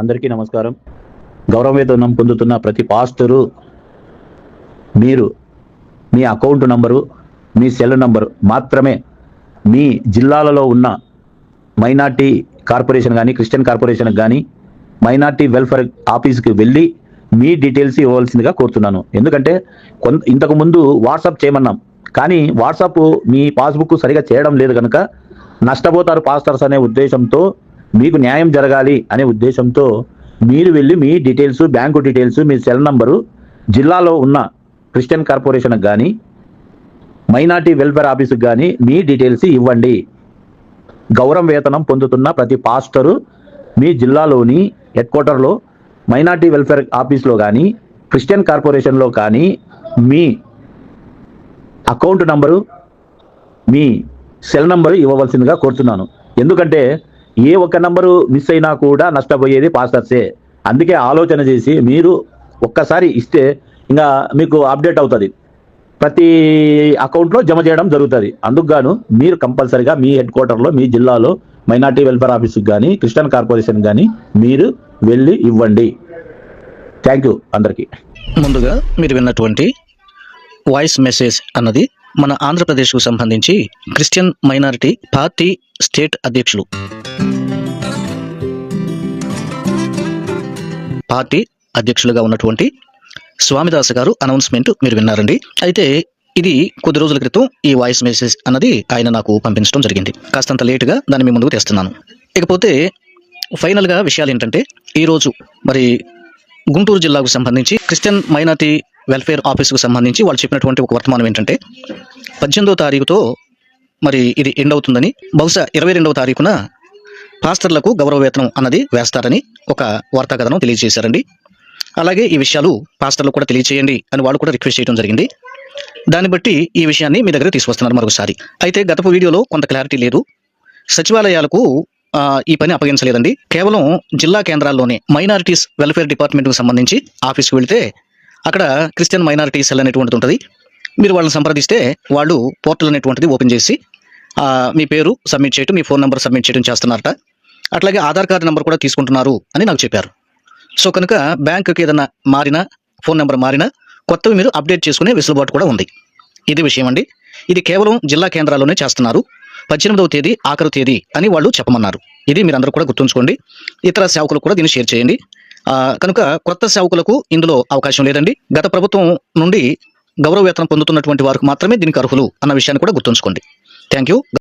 అందరికీ నమస్కారం. గౌరవవేతనం పొందుతున్న ప్రతి పాస్టరు మీరు మీ అకౌంట్ నంబరు మీ సెల్ నంబరు మాత్రమే మీ జిల్లాలలో ఉన్న మైనార్టీ కార్పొరేషన్ కానీ క్రిస్టియన్ కార్పొరేషన్ కానీ మైనార్టీ వెల్ఫేర్ ఆఫీస్కి వెళ్ళి మీ డీటెయిల్స్ ఇవ్వవలసిందిగా కోరుతున్నాను. ఎందుకంటే కొంత ఇంతకు ముందు వాట్సాప్ చేయమన్నాం. కానీ వాట్సాప్ మీ పాస్బుక్ సరిగా చేయడం లేదు కనుక నష్టపోతారు పాస్టర్స్ అనే ఉద్దేశంతో మీకు న్యాయం జరగాలి అనే ఉద్దేశంతో మీరు వెళ్ళి మీ డీటెయిల్స్ బ్యాంకు డీటెయిల్స్ మీ సెల్ నంబరు జిల్లాలో ఉన్న క్రిస్టియన్ కార్పొరేషన్కి కానీ మైనార్టీ వెల్ఫేర్ ఆఫీస్కి కానీ మీ డీటెయిల్స్ ఇవ్వండి. గౌరవ వేతనం పొందుతున్న ప్రతి పాస్టరు మీ జిల్లాలోని హెడ్ క్వార్టర్లో మైనార్టీ వెల్ఫేర్ ఆఫీస్లో కానీ క్రిస్టియన్ కార్పొరేషన్లో కానీ మీ అకౌంట్ నంబరు మీ సెల్ నంబరు ఇవ్వవలసిందిగా కోరుతున్నాను. ఎందుకంటే ఏ ఒక్క నంబరు మిస్ అయినా కూడా నష్టపోయేది పాస్టర్సే. అందుకే ఆలోచన చేసి మీరు ఒక్కసారి ఇస్తే ఇంకా మీకు అప్డేట్ అవుతుంది. ప్రతి అకౌంట్లో జమ చేయడం జరుగుతుంది. అందుకు గాను మీరు కంపల్సరిగా మీ హెడ్ క్వార్టర్లో మీ జిల్లాలో మైనార్టీ వెల్ఫేర్ ఆఫీస్కి కానీ క్రిస్టియన్ కార్పొరేషన్ కానీ మీరు వెళ్ళి ఇవ్వండి. థ్యాంక్ యూ అందరికీ. ముందుగా మీరు విన్నటువంటి వాయిస్ మెసేజ్ అన్నది మన ఆంధ్రప్రదేశ్కు సంబంధించి క్రిస్టియన్ మైనారిటీ పార్టీ స్టేట్ అధ్యక్షులు. పార్టీ అధ్యక్షులుగా ఉన్నటువంటి స్వామిదాస్ గారు అనౌన్స్మెంట్ మీరు విన్నారండి. అయితే ఇది కొద్ది రోజుల క్రితం ఈ వాయిస్ మెసేజ్ అన్నది ఆయన నాకు పంపించడం జరిగింది. కాస్తంత లేటుగా దాన్ని మీ ముందుకు తెస్తున్నాను. ఇకపోతే ఫైనల్గా విషయాలు ఏంటంటే ఈరోజు మరి గుంటూరు జిల్లాకు సంబంధించి క్రిస్టియన్ మైనార్టీ వెల్ఫేర్ ఆఫీసుకు సంబంధించి వాళ్ళు చెప్పినటువంటి ఒక వర్తమానం ఏంటంటే పద్దెనిమిదో తారీఖుతో మరి ఇది ఎండ్ అవుతుందని బహుశా ఇరవై రెండవ తారీఖున పాస్టర్లకు గౌరవ వేతనం అన్నది వేస్తారని ఒక వార్తా కథనం తెలియజేశారండి. అలాగే ఈ విషయాలు పాస్టర్లు కూడా తెలియజేయండి అని వాళ్ళు కూడా రిక్వెస్ట్ చేయడం జరిగింది. దాన్ని బట్టి ఈ విషయాన్ని మీ దగ్గర తీసుకొస్తున్నారు మరొకసారి. అయితే గతపు వీడియోలో కొంత క్లారిటీ లేదు. సచివాలయాలకు ఈ పని అప్పగించలేదండి. కేవలం జిల్లా కేంద్రాల్లోనే మైనారిటీస్ వెల్ఫేర్ డిపార్ట్మెంట్కు సంబంధించి ఆఫీస్కి వెళితే అక్కడ క్రిస్టియన్ మైనారిటీ సెల్ అనేటువంటిది ఉంటుంది. మీరు వాళ్ళని సంప్రదిస్తే వాళ్ళు పోర్టల్ అనేటువంటిది ఓపెన్ చేసి మీ పేరు సబ్మిట్ చేయటం మీ ఫోన్ నెంబర్ సబ్మిట్ చేయడం చేస్తున్నారట. అట్లాగే ఆధార్ కార్డు నెంబర్ కూడా తీసుకుంటున్నారు అని నాకు చెప్పారు. సో కనుక బ్యాంకుకి ఏదైనా మారినా ఫోన్ నెంబర్ మారినా కొత్తవి మీరు అప్డేట్ చేసుకునే వెసులుబాటు కూడా ఉంది. ఇది విషయం అండి ఇది కేవలం జిల్లా కేంద్రాల్లోనే చేస్తున్నారు. పద్దెనిమిదవ తేదీ ఆఖరు తేదీ అని వాళ్ళు చెప్పమన్నారు. ఇది మీరు అందరూ కూడా గుర్తుంచుకోండి. ఇతర సేవకులు కూడా దీన్ని షేర్ చేయండి. కనుక కొత్త సేవకులకు ఇందులో అవకాశం లేదండి. గత ప్రభుత్వం నుండి గౌరవ వేతనం పొందుతున్నటువంటి వారికి మాత్రమే దీనికి అర్హులు అన్న విషయాన్ని కూడా గుర్తుంచుకోండి. Thank you